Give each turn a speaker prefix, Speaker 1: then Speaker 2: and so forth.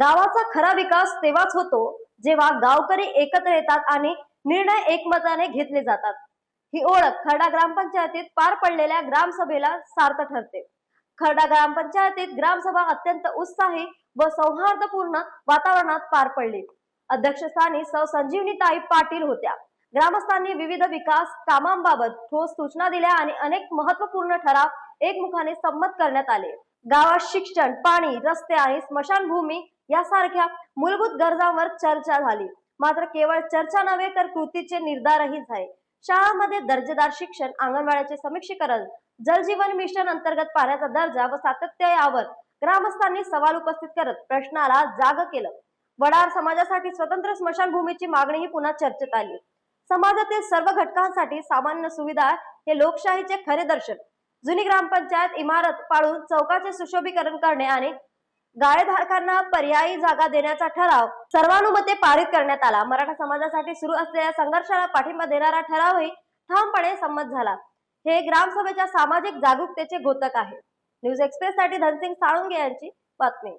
Speaker 1: गावाचा खरा विकास तेव्हाच होतो जेव्हा गावकरी एकत्र येतात आणि निर्णय एकमताने घेतले जातात. ही ओळख खरडा ग्रामपंचायतीत पार पडलेल्या ग्रामसभेला सार्थ ठरते. खरडा ग्रामपंचायतीत ग्रामसभा अत्यंत उत्साही व सौहार्दपूर्ण वातावरणात पार पडली. अध्यक्षस्थानी सौ संजीवनीताई पाटील होत्या. ग्रामस्थांनी विविध विकास कामांबाबत ठोस सूचना दिल्या आणि अनेक महत्त्वपूर्ण ठराव एकमुखाने संमत करण्यात आले. गावात शिक्षण पाणी रस्ते आणि स्मशानभूमी यासारख्या मूलभूत गरजांवर चर्चा झाली. मात्र केवळ चर्चा नव्हे तर कृतीचे निर्धारही झाले. शाळांमध्ये दर्जेदार शिक्षण अंगणवाड्याचे समीक्षीकरण जलजीवन मिशन अंतर्गत पाण्याचा दर्जा व सातत्य यावर ग्रामस्थांनी सवाल उपस्थित करत प्रश्नाला जाग केलं. वडार समाजासाठी स्वतंत्र स्मशानभूमीची मागणीही पुन्हा चर्चेत आली. समाजातील सर्व घटकांसाठी सामान्य सुविधा हे लोकशाहीचे खरे दर्शन. जुनी ग्रामपंचायत इमारत पाळून चौकाचे सुशोभीकरण करणे आणि गाळेधारकांना पर्यायी जागा देण्याचा ठराव सर्वानुमते पारित करण्यात आला. मराठा समाजासाठी सुरू असलेल्या संघर्षाला पाठिंबा देणारा ठरावही ठामपणे संमत झाला. हे ग्रामसभेच्या सामाजिक जागरूकतेचे घोतक आहे. न्यूज एक्सप्रेस साठी धनसिंग साळुंगे यांची बातमी.